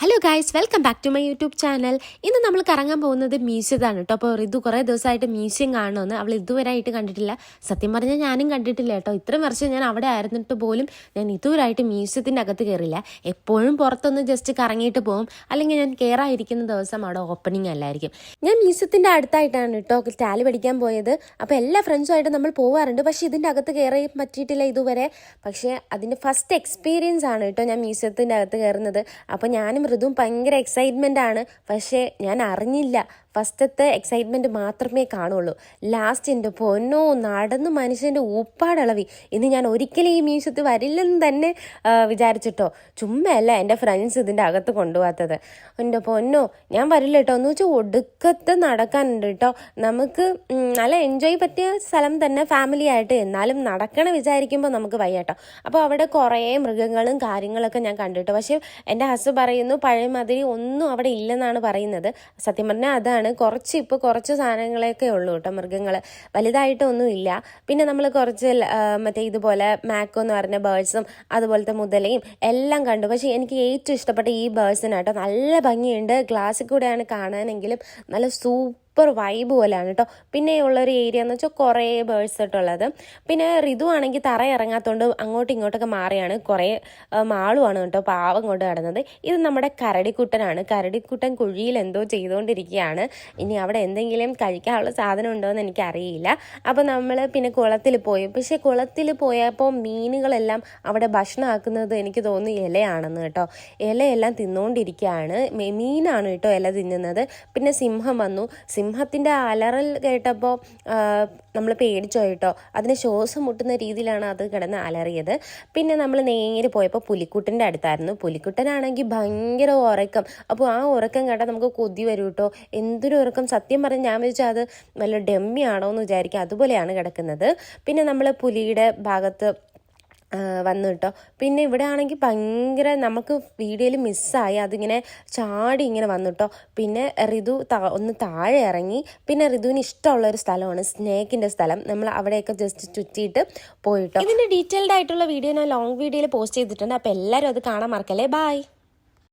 Hello guys welcome back to my YouTube channel ഇന്ന് നമ്മൾ കറങ്ങാൻ പോകുന്നത് മ്യൂസിയത്താണ് കേട്ടോ. അപ്പോൾ ഇത് കുറേ ദിവസമായിട്ട് മ്യൂസിയം കാണുമെന്ന് അവൾ ഇതുവരെ ആയിട്ട് കണ്ടിട്ടില്ല. സത്യം പറഞ്ഞാൽ ഞാനും കണ്ടിട്ടില്ല കേട്ടോ. ഇത്രയും വർഷം ഞാൻ അവിടെ ആയിരുന്നിട്ട് പോലും ഞാൻ ഇതുവരെയായിട്ട് മ്യൂസിയത്തിന്റെ അകത്ത് കയറില്ല എപ്പോഴും പുറത്തൊന്ന് ജസ്റ്റ് കറങ്ങിയിട്ട് പോകും. അല്ലെങ്കിൽ ഞാൻ കയറാതിരിക്കുന്ന ദിവസം അവിടെ ഓപ്പണിംഗ് അല്ലായിരിക്കും. ഞാൻ മ്യൂസിയത്തിന്റെ അടുത്തായിട്ടാണ് കേട്ടോ ടാലി പഠിക്കാൻ പോയത്. അപ്പോൾ എല്ലാ ഫ്രണ്ട്സുമായിട്ട് നമ്മൾ പോകാറുണ്ട് പക്ഷേ ഇതിന്റെ അകത്ത് കയറി പറ്റിയിട്ടില്ല ഇതുവരെ. പക്ഷേ അതിന്റെ ഫസ്റ്റ് എക്സ്പീരിയൻസ് ആണ് കേട്ടോ ഞാൻ മ്യൂസിയത്തിന്റെ അകത്ത് കയറുന്നത്. അപ്പോൾ ഞാനും ഋതുവും ഭയങ്കര എക്സൈറ്റ്മെന്റ് ആണ്. പക്ഷേ ഞാൻ അറിഞ്ഞില്ല. ഫസ്റ്റത്തെ എക്സൈറ്റ്മെന്റ് മാത്രമേ കാണുള്ളൂ. ലാസ്റ്റ് എന്റെ പൊന്നോ നടന്ന് മനുഷ്യന്റെ ഊപ്പാടളവി. ഇന്ന് ഞാൻ ഒരിക്കലും ഈ മീശത്ത് വരില്ലെന്ന് തന്നെ വിചാരിച്ചിട്ടോ. ചുമ്മയല്ല എന്റെ ഫ്രണ്ട്സ് ഇതിന്റെ അകത്ത് കൊണ്ടുപോകാത്തത്. എന്റെ പൊന്നോ ഞാൻ വരില്ല കേട്ടോ. എന്ന് വെച്ചാൽ ഒടുക്കത്ത് നടക്കാനുണ്ട് കേട്ടോ. നമുക്ക് നല്ല എൻജോയ് പറ്റിയ സ്ഥലം തന്നെ ഫാമിലി ആയിട്ട് എന്നാലും നടക്കണം വിചാരിക്കുമ്പോൾ നമുക്ക് വയ്യാട്ടോ അപ്പോൾ അവിടെ കുറേ മൃഗങ്ങളും കാര്യങ്ങളൊക്കെ ഞാൻ കണ്ടിട്ടു. പക്ഷേ എന്റെ ഹസ് പറയുന്നു പഴയ മാതിരി ഒന്നും അവിടെ ഇല്ലെന്നാണ് പറയുന്നത്. സത്യം പറഞ്ഞാൽ അതാണ് കുറച്ച് ഇപ്പോൾ കുറച്ച് സാധനങ്ങളൊക്കെ ഉള്ളൂ കേട്ടോ മൃഗങ്ങൾ വലുതായിട്ടൊന്നുമില്ല. പിന്നെ നമ്മൾ കുറച്ച് മറ്റേ ഇതുപോലെ മാക്കോ എന്ന് പറഞ്ഞ ബേർഡ്സും അതുപോലത്തെ മുതലയും എല്ലാം കണ്ടു. പക്ഷേ എനിക്ക് ഏറ്റവും ഇഷ്ടപ്പെട്ട ഈ ബേർഡ്സിനാട്ടോ നല്ല ഭംഗിയുണ്ട്. ഗ്ലാസ്സിൽ കൂടെയാണ് കാണാനെങ്കിലും നല്ല സൂപ്പർ വൈബ് പോലെയാണ് കേട്ടോ പിന്നെ ഉള്ളൊരു ഏരിയ എന്ന് വെച്ചാൽ കുറേ ബേഡ്സ് ഇട്ടുള്ളത്. പിന്നെ ഋതു ആണെങ്കിൽ തറ ഇറങ്ങാത്തതുകൊണ്ട് അങ്ങോട്ടും ഇങ്ങോട്ടൊക്കെ മാറിയാണ്. കുറേ മാളുമാണ് കേട്ടോ പാവം കൊണ്ട് കിടന്നത് ഇത് നമ്മുടെ കരടിക്കുട്ടനാണ്. കരടിക്കുട്ടൻ കുഴിയിൽ എന്തോ ചെയ്തുകൊണ്ടിരിക്കുകയാണ് ഇനി അവിടെ എന്തെങ്കിലും കഴിക്കാനുള്ള സാധനം ഉണ്ടോ എന്ന് എനിക്കറിയില്ല. അപ്പോൾ നമ്മൾ പിന്നെ കുളത്തിൽ പോയി. പക്ഷേ കുളത്തിൽ പോയപ്പോൾ മീനുകളെല്ലാം അവിടെ ഭക്ഷണമാക്കുന്നത് എനിക്ക് തോന്നുന്നു ഇലയാണെന്ന് കേട്ടോ ഇലയെല്ലാം തിന്നുകൊണ്ടിരിക്കുകയാണ് മീനാണ് കേട്ടോ ഇല തിന്നുന്നത്. പിന്നെ സിംഹം വന്നു. സിംഹത്തിന്റെ അലറൽ കേട്ടപ്പോൾ നമ്മൾ പേടിച്ചോ കേട്ടോ? അതിന് ശ്വാസം മുട്ടുന്ന രീതിയിലാണ് അത് കിടന്ന് അലറിയത്. പിന്നെ നമ്മൾ നേരെ പോയപ്പോൾ പുലിക്കുട്ടന്റെ അടുത്തായിരുന്നു. പുലിക്കുട്ടനാണെങ്കിൽ ഭയങ്കര ഉറക്കം. അപ്പോൾ ആ ഉറക്കം കേട്ടാൽ നമുക്ക് കൊതി വരും കേട്ടോ. എന്തൊരു ഉറക്കം. സത്യം പറഞ്ഞ് ഞാൻ വിചാരിച്ചാൽ അത് വല്ല ഡെമ്മിയാണോ എന്ന് വിചാരിക്കുക അതുപോലെയാണ് കിടക്കുന്നത്. പിന്നെ നമ്മൾ പുലിയുടെ ഭാഗത്ത് വന്നു കേട്ടോ. പിന്നെ ഇവിടെ ആണെങ്കിൽ ഭയങ്കര നമുക്ക് വീഡിയോയിൽ മിസ്സായി. അതിങ്ങനെ ചാടി ഇങ്ങനെ വന്നു കേട്ടോ. പിന്നെ ഋതു ഒന്ന് താഴെ ഇറങ്ങി. പിന്നെ ഋതുവിന് ഇഷ്ടമുള്ള ഒരു സ്ഥലമാണ് സ്നേക്കിന്റെ സ്ഥലം. നമ്മൾ അവിടെയൊക്കെ ജസ്റ്റ് ചുറ്റിയിട്ട് പോയിട്ടോ ഇതിന്റെ ഡീറ്റെയിൽഡ് ആയിട്ടുള്ള വീഡിയോ ഞാൻ ലോങ് വീഡിയോയിൽ പോസ്റ്റ് ചെയ്തിട്ടുണ്ട്. അപ്പോൾ എല്ലാവരും അത് കാണാൻ മറക്കല്ലേ? ബായ്